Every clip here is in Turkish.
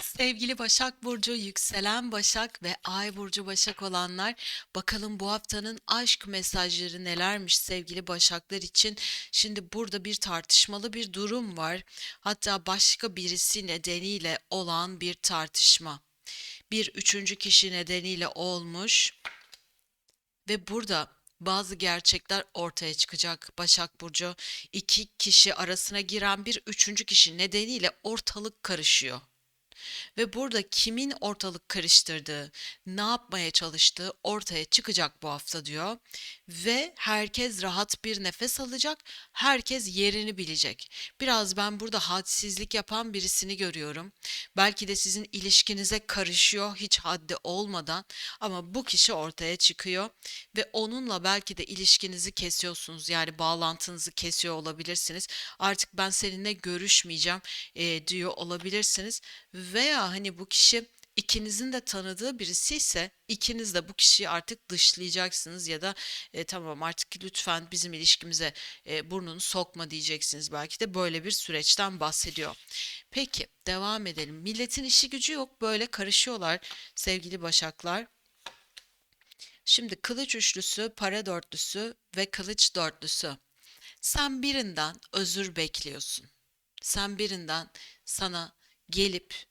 Sevgili Başak Burcu, yükselen Başak ve Ay Burcu Başak olanlar, bakalım bu haftanın aşk mesajları nelermiş sevgili Başaklar için. Şimdi burada bir tartışmalı bir durum var. Hatta başka birisi nedeniyle olan bir tartışma. Bir üçüncü kişi nedeniyle olmuş ve burada bazı gerçekler ortaya çıkacak Başak Burcu. İki kişi arasına giren bir üçüncü kişi nedeniyle ortalık karışıyor. Ve burada kimin ortalık karıştırdığı, ne yapmaya çalıştığı ortaya çıkacak bu hafta diyor. Ve herkes rahat bir nefes alacak, herkes yerini bilecek. Biraz ben burada hadsizlik yapan birisini görüyorum. Belki de sizin ilişkinize karışıyor hiç haddi olmadan ama bu kişi ortaya çıkıyor ve onunla belki de ilişkinizi kesiyorsunuz. Yani bağlantınızı kesiyor olabilirsiniz. Artık ben seninle görüşmeyeceğim e, diyor olabilirsiniz veya hani bu kişi ikinizin de tanıdığı birisi ise ikiniz de bu kişiyi artık dışlayacaksınız ya da e, tamam artık lütfen bizim ilişkimize e, burnunu sokma diyeceksiniz. Belki de böyle bir süreçten bahsediyor. Peki devam edelim. Milletin işi gücü yok böyle karışıyorlar sevgili başaklar. Şimdi kılıç üçlüsü, para dörtlüsü ve kılıç dörtlüsü. Sen birinden özür bekliyorsun. Sen birinden sana gelip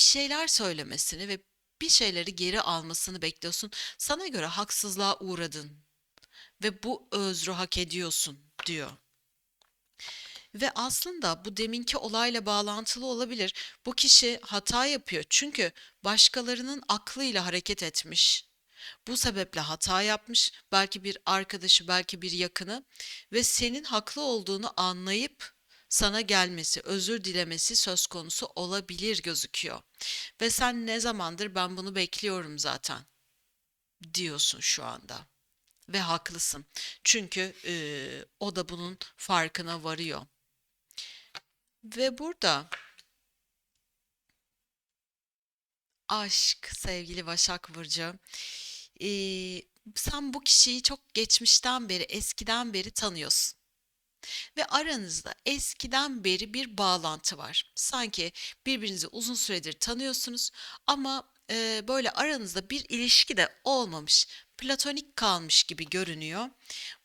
bir şeyler söylemesini ve bir şeyleri geri almasını bekliyorsun. Sana göre haksızlığa uğradın ve bu özrü hak ediyorsun diyor. Ve aslında bu deminki olayla bağlantılı olabilir. Bu kişi hata yapıyor çünkü başkalarının aklıyla hareket etmiş. Bu sebeple hata yapmış, belki bir arkadaşı, belki bir yakını ve senin haklı olduğunu anlayıp sana gelmesi, özür dilemesi söz konusu olabilir gözüküyor. Ve sen ne zamandır ben bunu bekliyorum zaten diyorsun şu anda. Ve haklısın. Çünkü e, o da bunun farkına varıyor. Ve burada aşk sevgili Başak Burcu. e, sen bu kişiyi çok geçmişten beri, eskiden beri tanıyorsun. Ve aranızda eskiden beri bir bağlantı var. Sanki birbirinizi uzun süredir tanıyorsunuz ama e, böyle aranızda bir ilişki de olmamış, platonik kalmış gibi görünüyor.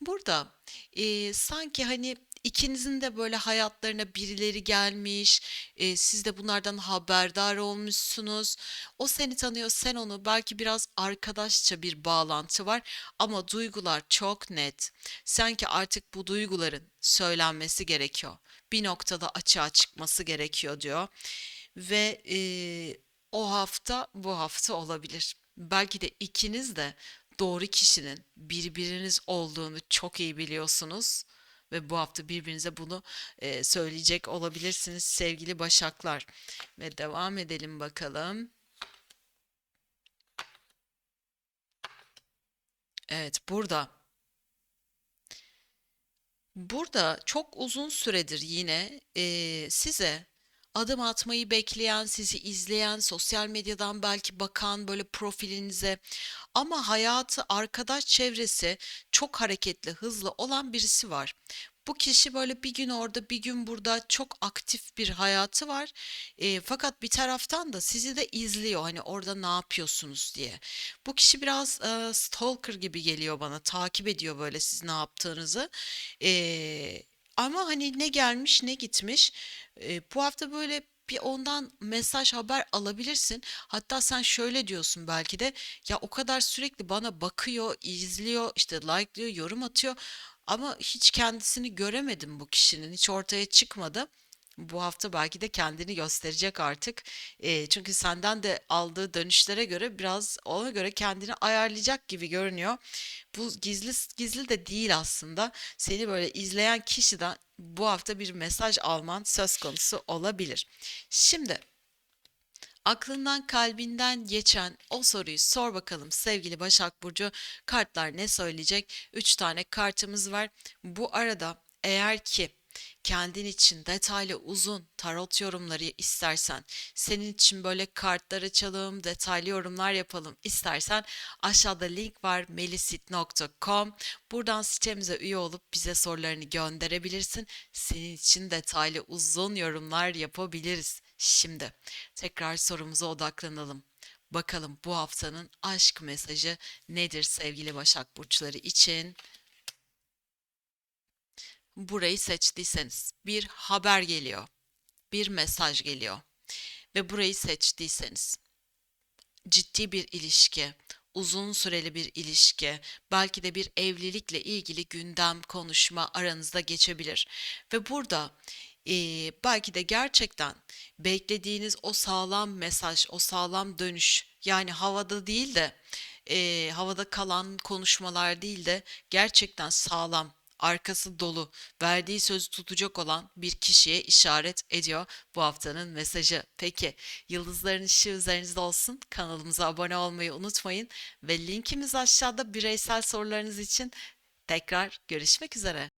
Burada e, sanki hani ikinizin de böyle hayatlarına birileri gelmiş, e, siz de bunlardan haberdar olmuşsunuz. O seni tanıyor, sen onu belki biraz arkadaşça bir bağlantı var ama duygular çok net. Sanki artık bu duyguların söylenmesi gerekiyor. Bir noktada açığa çıkması gerekiyor diyor. Ve e, o hafta bu hafta olabilir. Belki de ikiniz de doğru kişinin birbiriniz olduğunu çok iyi biliyorsunuz ve bu hafta birbirinize bunu e, söyleyecek olabilirsiniz sevgili Başaklar. Ve devam edelim bakalım. Evet burada burada çok uzun süredir yine e, size adım atmayı bekleyen, sizi izleyen, sosyal medyadan belki bakan böyle profilinize ama hayatı, arkadaş çevresi çok hareketli, hızlı olan birisi var. Bu kişi böyle bir gün orada, bir gün burada çok aktif bir hayatı var. E, fakat bir taraftan da sizi de izliyor. Hani orada ne yapıyorsunuz diye. Bu kişi biraz e, stalker gibi geliyor bana. Takip ediyor böyle siz ne yaptığınızı. E, ama hani ne gelmiş ne gitmiş. E, bu hafta böyle bir ondan mesaj haber alabilirsin. Hatta sen şöyle diyorsun belki de ya o kadar sürekli bana bakıyor, izliyor, işte like'lıyor, yorum atıyor ama hiç kendisini göremedim bu kişinin. Hiç ortaya çıkmadı. Bu hafta belki de kendini gösterecek artık. Eee, çünkü senden de aldığı dönüşlere göre biraz ona göre kendini ayarlayacak gibi görünüyor. Bu gizli gizli de değil aslında. Seni böyle izleyen kişiden bu hafta bir mesaj alman söz konusu olabilir. Şimdi aklından kalbinden geçen o soruyu sor bakalım sevgili Başak Burcu. Kartlar ne söyleyecek? Üç tane kartımız var. Bu arada eğer ki kendin için detaylı uzun tarot yorumları istersen, senin için böyle kartlar açalım, detaylı yorumlar yapalım istersen aşağıda link var melisit.com. Buradan sitemize üye olup bize sorularını gönderebilirsin. Senin için detaylı uzun yorumlar yapabiliriz Şimdi tekrar sorumuza odaklanalım. Bakalım bu haftanın aşk mesajı nedir sevgili Başak Burçları için? Burayı seçtiyseniz bir haber geliyor, bir mesaj geliyor ve burayı seçtiyseniz ciddi bir ilişki, uzun süreli bir ilişki, belki de bir evlilikle ilgili gündem, konuşma aranızda geçebilir. Ve burada eee, belki de gerçekten beklediğiniz o sağlam mesaj, o sağlam dönüş, yani havada değil de eee, havada kalan konuşmalar değil de gerçekten sağlam, arkası dolu, verdiği sözü tutacak olan bir kişiye işaret ediyor bu haftanın mesajı. Peki, yıldızların ışığı üzerinizde olsun. Kanalımıza abone olmayı unutmayın ve linkimiz aşağıda bireysel sorularınız için tekrar görüşmek üzere.